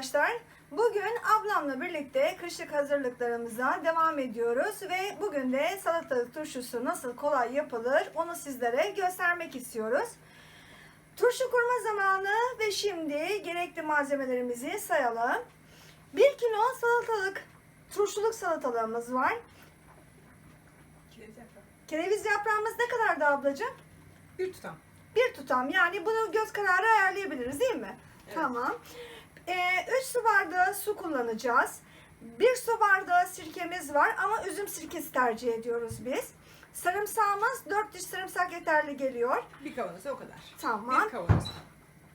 arkadaşlar. Bugün ablamla birlikte kışlık hazırlıklarımıza devam ediyoruz ve bugün de salatalık turşusu nasıl kolay yapılır onu sizlere göstermek istiyoruz. Turşu kurma zamanı ve şimdi gerekli malzemelerimizi sayalım. 1 kilo salatalık, turşuluk salatalığımız var. Kereviz yaprağımız ne kadardı ablacığım? Bir tutam. Bir tutam yani bunu göz kararı ayarlayabiliriz değil mi? Evet. Tamam. 3 su bardağı su kullanacağız. 1 su bardağı sirkemiz var ama üzüm sirkesi tercih ediyoruz biz. Sarımsağımız 4 diş sarımsak yeterli geliyor. Bir kavanoz o kadar. Tamam. Bir kavanoz.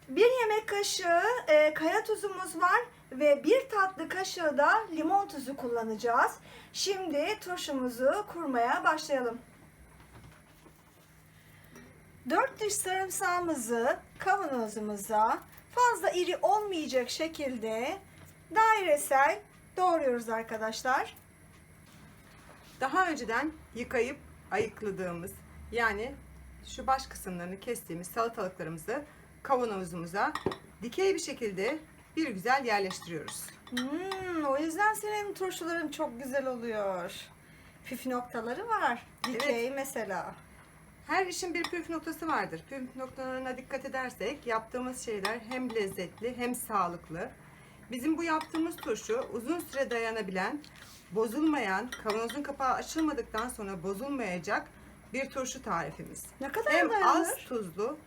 1 yemek kaşığı e, kaya tuzumuz var ve 1 tatlı kaşığı da limon tuzu kullanacağız. Şimdi turşumuzu kurmaya başlayalım. 4 diş sarımsağımızı kavanozumuza fazla iri olmayacak şekilde dairesel doğruyoruz arkadaşlar. Daha önceden yıkayıp ayıkladığımız yani şu baş kısımlarını kestiğimiz salatalıklarımızı kavanozumuza dikey bir şekilde bir güzel yerleştiriyoruz. Hmm, o yüzden senin turşuların çok güzel oluyor. Püf noktaları var. Dikey mesela. Her işin bir püf noktası vardır. Püf noktalarına dikkat edersek yaptığımız şeyler hem lezzetli hem sağlıklı. Bizim bu yaptığımız turşu uzun süre dayanabilen, bozulmayan, kavanozun kapağı açılmadıktan sonra bozulmayacak bir turşu tarifimiz. Ne kadar Hem dayanır? az tuzlu,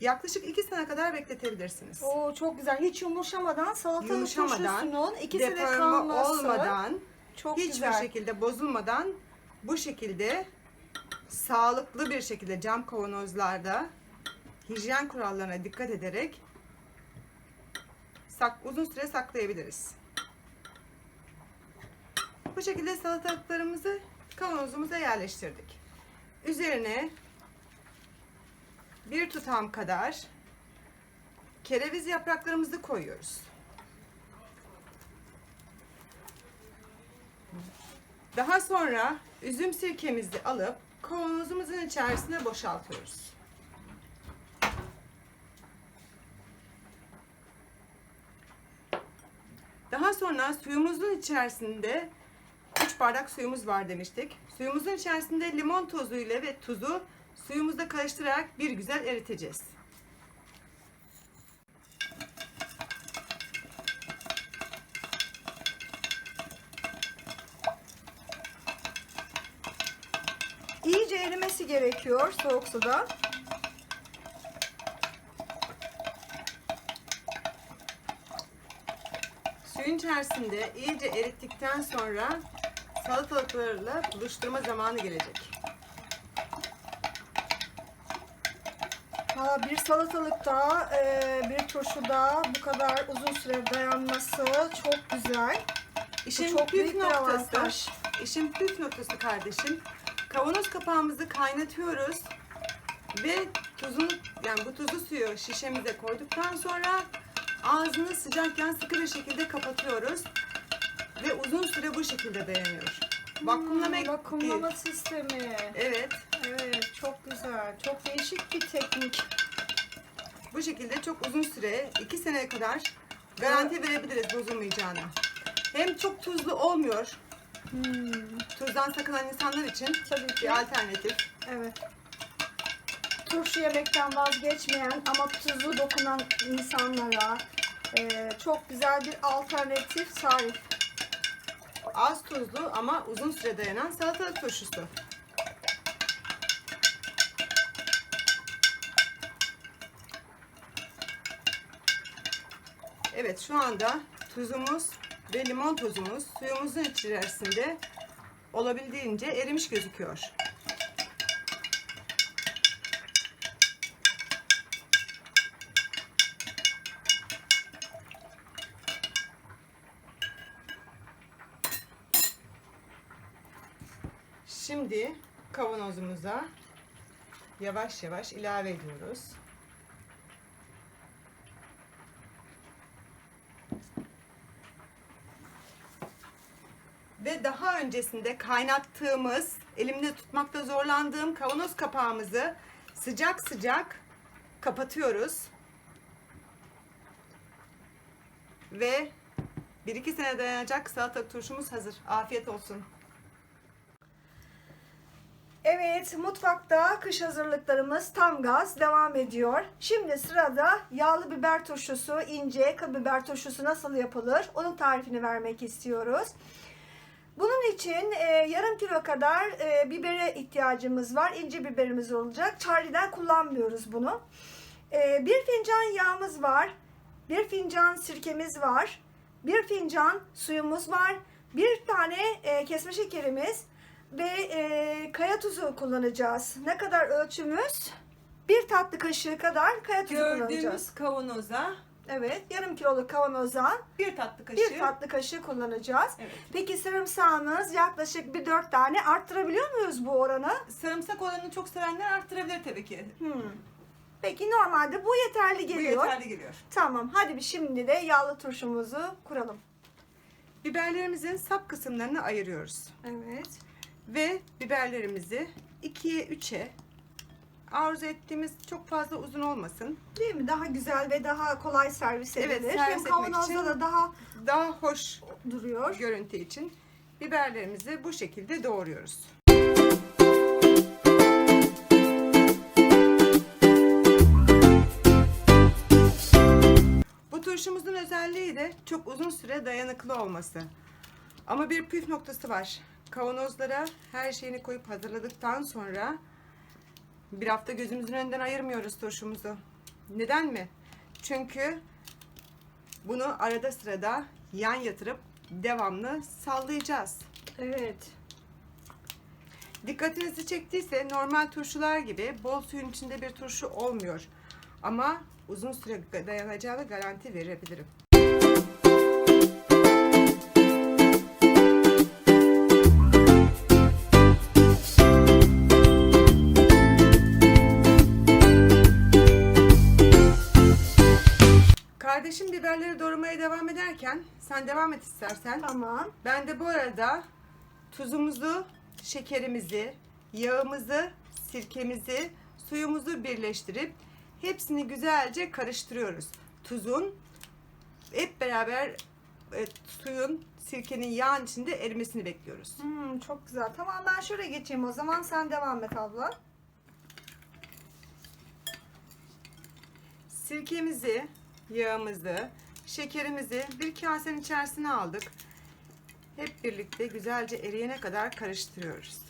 yaklaşık 2 sene kadar bekletebilirsiniz. Oo çok güzel. Hiç yumuşamadan salatalık Yumuşamadan, turşusunun ikisi de kalması. olmadan, çok hiçbir güzel. şekilde bozulmadan bu şekilde sağlıklı bir şekilde cam kavanozlarda hijyen kurallarına dikkat ederek sak, uzun süre saklayabiliriz. Bu şekilde salatalıklarımızı kavanozumuza yerleştirdik. Üzerine bir tutam kadar kereviz yapraklarımızı koyuyoruz. Daha sonra üzüm sirkemizi alıp kavanozumuzun içerisine boşaltıyoruz. Daha sonra suyumuzun içerisinde 3 bardak suyumuz var demiştik. Suyumuzun içerisinde limon tozu ile ve tuzu suyumuzda karıştırarak bir güzel eriteceğiz. İyice erimesi gerekiyor soğuk suda. Suyun içerisinde iyice erittikten sonra salatalıklarla buluşturma zamanı gelecek. Valla bir salatalıkta, e, bir turşuda bu kadar uzun süre dayanması çok güzel. İşin çok püf büyük bir noktası, avantaj. işin püf noktası kardeşim. Kavanoz kapağımızı kaynatıyoruz ve tuzunu yani bu tuzlu suyu şişemize koyduktan sonra ağzını sıcakken sıkı bir şekilde kapatıyoruz ve uzun süre bu şekilde dayanıyor. Vakumlama Hmm, vakumlama sistemi. Evet, Evet çok güzel. Çok değişik bir teknik. bu şekilde çok uzun süre 2 seneye kadar garanti verebiliriz bozulmayacağına. Hem çok tuzlu olmuyor. Hmm, Tuzdan sakınan insanlar için tabii ki. bir alternatif. Evet. Turşu yemekten vazgeçmeyen ama tuzlu dokunan insanlara e, çok güzel bir alternatif tarif. Az tuzlu ama uzun süre dayanan salatalık turşusu. Evet şu anda tuzumuz ve limon tozumuz suyumuzun içerisinde olabildiğince erimiş gözüküyor. Şimdi kavanozumuza yavaş yavaş ilave ediyoruz. Ve daha öncesinde kaynattığımız, elimde tutmakta zorlandığım kavanoz kapağımızı sıcak sıcak kapatıyoruz. Ve 1-2 sene dayanacak salatalık turşumuz hazır. Afiyet olsun. Evet, mutfakta kış hazırlıklarımız tam gaz devam ediyor. Şimdi sırada yağlı biber turşusu, ince biber turşusu nasıl yapılır? Onun tarifini vermek istiyoruz. Bunun için e, yarım kilo kadar e, bibere ihtiyacımız var. İnce biberimiz olacak. Charlie'den kullanmıyoruz bunu. E, bir fincan yağımız var. Bir fincan sirkemiz var. Bir fincan suyumuz var. Bir tane e, kesme şekerimiz ve e, kaya tuzu kullanacağız. Ne kadar ölçümüz? Bir tatlı kaşığı kadar kaya tuzu kullanacağız. Gördüğümüz kavanoza Evet, yarım kiloluk kavanoza bir tatlı kaşığı. bir tatlı kaşığı kullanacağız. Evet. Peki sarımsağımız yaklaşık bir dört tane arttırabiliyor muyuz bu oranı? Sarımsak oranını çok sevenler arttırabilir tabii ki. Hmm. Peki normalde bu yeterli Bu geliyor. yeterli geliyor. Tamam hadi bir şimdi de yağlı turşumuzu kuralım. Biberlerimizin sap kısımlarını ayırıyoruz. Evet. Ve biberlerimizi 2'ye 3'e arzu ettiğimiz çok fazla uzun olmasın. Değil mi? Daha güzel ve daha kolay servis Evet, edilir. servis Hem etmek kavanozda da daha Daha hoş duruyor. görüntü için biberlerimizi bu şekilde doğruyoruz. Bu turşumuzun özelliği de çok uzun süre dayanıklı olması. Ama bir püf noktası var. Kavanozlara her şeyini koyup hazırladıktan sonra bir hafta gözümüzün önünden ayırmıyoruz turşumuzu. Neden mi? Çünkü bunu arada sırada yan yatırıp devamlı sallayacağız. Evet. Dikkatinizi çektiyse normal turşular gibi bol suyun içinde bir turşu olmuyor. Ama uzun süre dayanacağını garanti verebilirim. Biberleri doğramaya devam ederken sen devam et istersen. Tamam. Ben de bu arada tuzumuzu, şekerimizi, yağımızı, sirkemizi, suyumuzu birleştirip hepsini güzelce karıştırıyoruz. Tuzun hep beraber e, suyun, sirkenin yağın içinde erimesini bekliyoruz. Hmm, çok güzel. Tamam ben şöyle geçeyim o zaman. Sen devam et abla. Sirkemizi, yağımızı, şekerimizi bir kasenin içerisine aldık. Hep birlikte güzelce eriyene kadar karıştırıyoruz.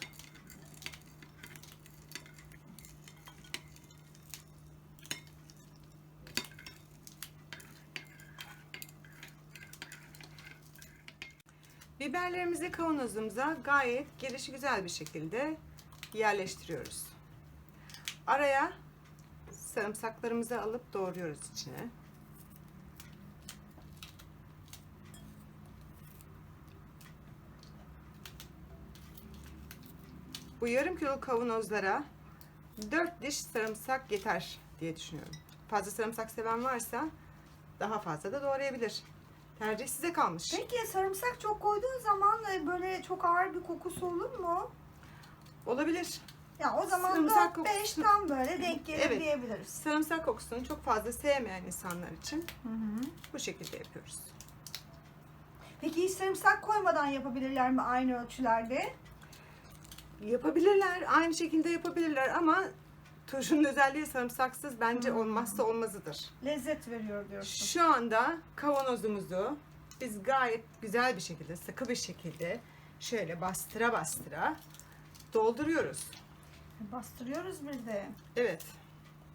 Biberlerimizi kavanozumuza gayet gelişi güzel bir şekilde yerleştiriyoruz. Araya sarımsaklarımızı alıp doğruyoruz içine. Bu yarım kilo kavanozlara 4 diş sarımsak yeter diye düşünüyorum. Fazla sarımsak seven varsa daha fazla da doğrayabilir. Tercih size kalmış. Peki sarımsak çok koyduğun zaman e, böyle çok ağır bir kokusu olur mu? Olabilir. Ya o zaman Sarımsak 4-5 kokusu- tam böyle denk gelir Evet. diyebiliriz. Sarımsak kokusunu çok fazla sevmeyen insanlar için Hı hı. bu şekilde yapıyoruz. Peki hiç sarımsak koymadan yapabilirler mi aynı ölçülerde? Yapabilirler, aynı şekilde yapabilirler ama turşunun özelliği sarımsaksız bence Hmm. olmazsa olmazıdır. Lezzet veriyor diyorsun. Şu anda kavanozumuzu biz gayet güzel bir şekilde, sıkı bir şekilde şöyle bastıra bastıra dolduruyoruz. Bastırıyoruz bir de. Evet.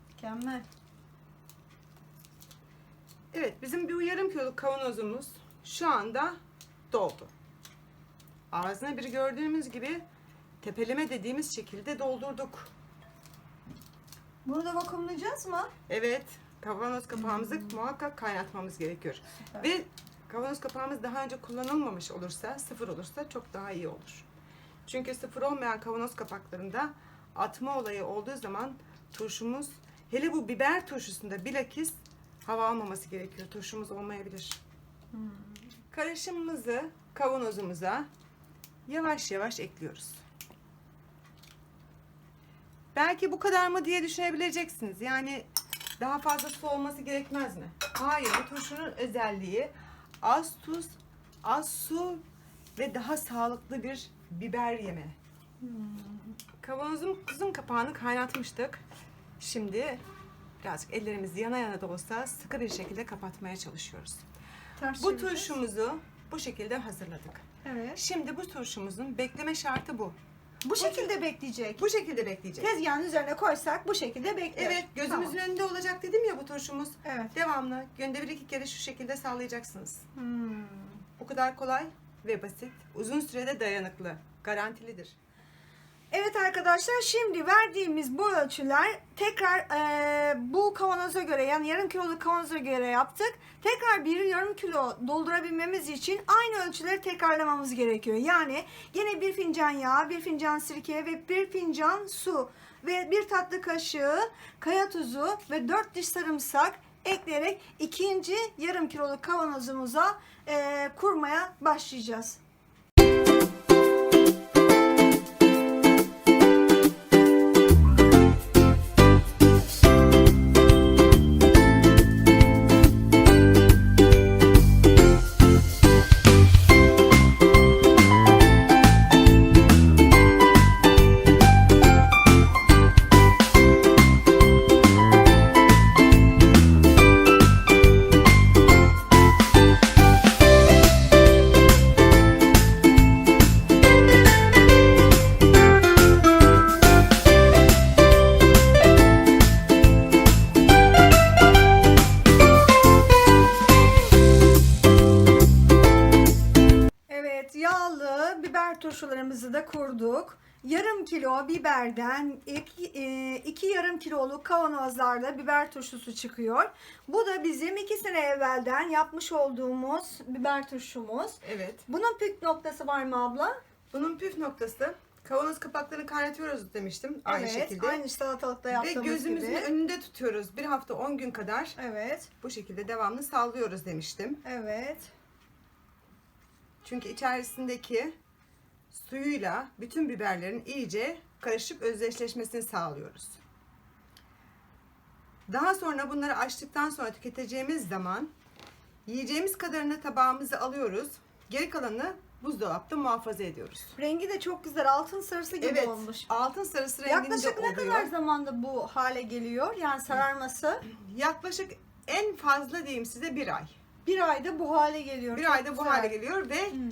Mükemmel. Evet, bizim bir yarım kiloluk kavanozumuz şu anda doldu. Ağzına bir gördüğümüz gibi tepeleme dediğimiz şekilde doldurduk. Bunu da vakumlayacağız mı? Evet, kavanoz kapağımızı muhakkak kaynatmamız gerekiyor. Süper. Ve kavanoz kapağımız daha önce kullanılmamış olursa, sıfır olursa çok daha iyi olur. Çünkü sıfır olmayan kavanoz kapaklarında atma olayı olduğu zaman turşumuz, hele bu biber turşusunda bilakis hava almaması gerekiyor. Turşumuz olmayabilir. Karışımımızı kavanozumuza yavaş yavaş ekliyoruz. Belki bu kadar mı diye düşünebileceksiniz. Yani daha fazla su olması gerekmez mi? Hayır, bu turşunun özelliği az tuz, az su ve daha sağlıklı bir biber yeme. Kavanozumuzun kapağını kaynatmıştık. Şimdi birazcık ellerimizi yana yana da olsa sıkı bir şekilde kapatmaya çalışıyoruz. Ters Bu turşumuzu bu şekilde hazırladık. Evet. Şimdi bu turşumuzun bekleme şartı bu. Bu şekilde bekleyecek. Bu şekilde bekleyecek. Tezgahın üzerine koysak bu şekilde bekler. Evet, gözümüzün önünde olacak dedim ya bu turşumuz. Evet. Devamlı günde bir iki kere şu şekilde sağlayacaksınız. Hmm. O kadar kolay ve basit. Uzun sürede dayanıklı. Garantilidir. Evet arkadaşlar şimdi verdiğimiz bu ölçüler tekrar eee, bu kavanoza göre yani yarım kiloluk kavanoza göre yaptık. Tekrar bir yarım kilo doldurabilmemiz için aynı ölçüleri tekrarlamamız gerekiyor. Yani yine bir fincan yağ, bir fincan sirke ve bir fincan su ve bir tatlı kaşığı kaya tuzu ve dört diş sarımsak ekleyerek ikinci yarım kiloluk kavanozumuza eee, kurmaya başlayacağız. Turşularımızı da kurduk. Yarım kilo biberden iki, e, iki yarım kiloluk kavanozlarda biber turşusu çıkıyor. Bu da bizim iki sene evvelden yapmış olduğumuz biber turşumuz. Evet. Bunun püf noktası var mı abla? Bunun püf noktası kavanoz kapaklarını kaynatıyoruz demiştim. Aynı evet, şekilde. aynı salatalıkta Ve yaptığımız gözümüzün gibi. önünde tutuyoruz. Bir hafta 10 gün kadar Evet, bu şekilde devamlı sallıyoruz demiştim. evet. Çünkü içerisindeki suyuyla bütün biberlerin iyice karışıp özdeşleşmesini sağlıyoruz. Daha sonra bunları açtıktan sonra tüketeceğimiz zaman yiyeceğimiz kadarını tabağımıza alıyoruz. Geri kalanını buzdolapta muhafaza ediyoruz. Rengi de çok güzel altın sarısı gibi Evet, olmuş. altın sarısı renginde Yaklaşık ne oluyor. kadar zamanda bu hale geliyor? Yani sararması? Yaklaşık en fazla diyeyim size bir ay. Bir ayda bu hale geliyor. Bir Çok ayda bu güzel. hale geliyor ve Hmm.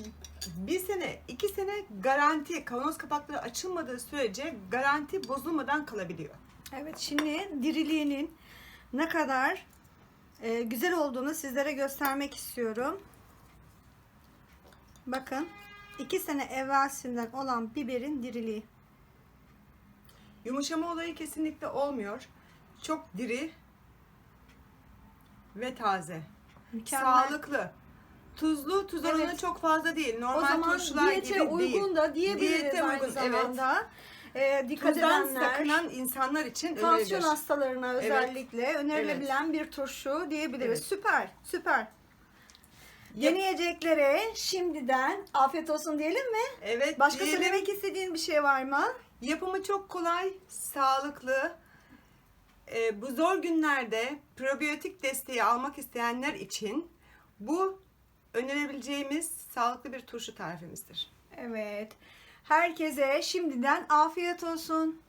bir sene, iki sene garanti kavanoz kapakları açılmadığı sürece garanti bozulmadan kalabiliyor. Evet şimdi diriliğinin ne kadar e, güzel olduğunu sizlere göstermek istiyorum. Bakın iki sene evvelsinden olan biberin diriliği. Yumuşama olayı kesinlikle olmuyor. Çok diri ve taze. Mükemmel. Sağlıklı. Tuzlu, tuz oranı Evet. çok fazla değil. o Normal zaman turşular diyete gibi uygun değil. da diyebiliriz Diyete aynı uygun, evet. zamanda. E, dikkat Tuzdan edenler, sakınan insanlar için tansiyon önerilir. hastalarına özellikle önerilebilen bir turşu diyebiliriz. Evet. Süper, süper. Deneyeceklere şimdiden afiyet olsun diyelim mi? Evet. Başka diyelim. söylemek istediğin bir şey var mı? Yapımı çok kolay, sağlıklı. Ee, bu zor günlerde probiyotik desteği almak isteyenler için bu önerebileceğimiz sağlıklı bir turşu tarifimizdir. Evet. Herkese şimdiden afiyet olsun.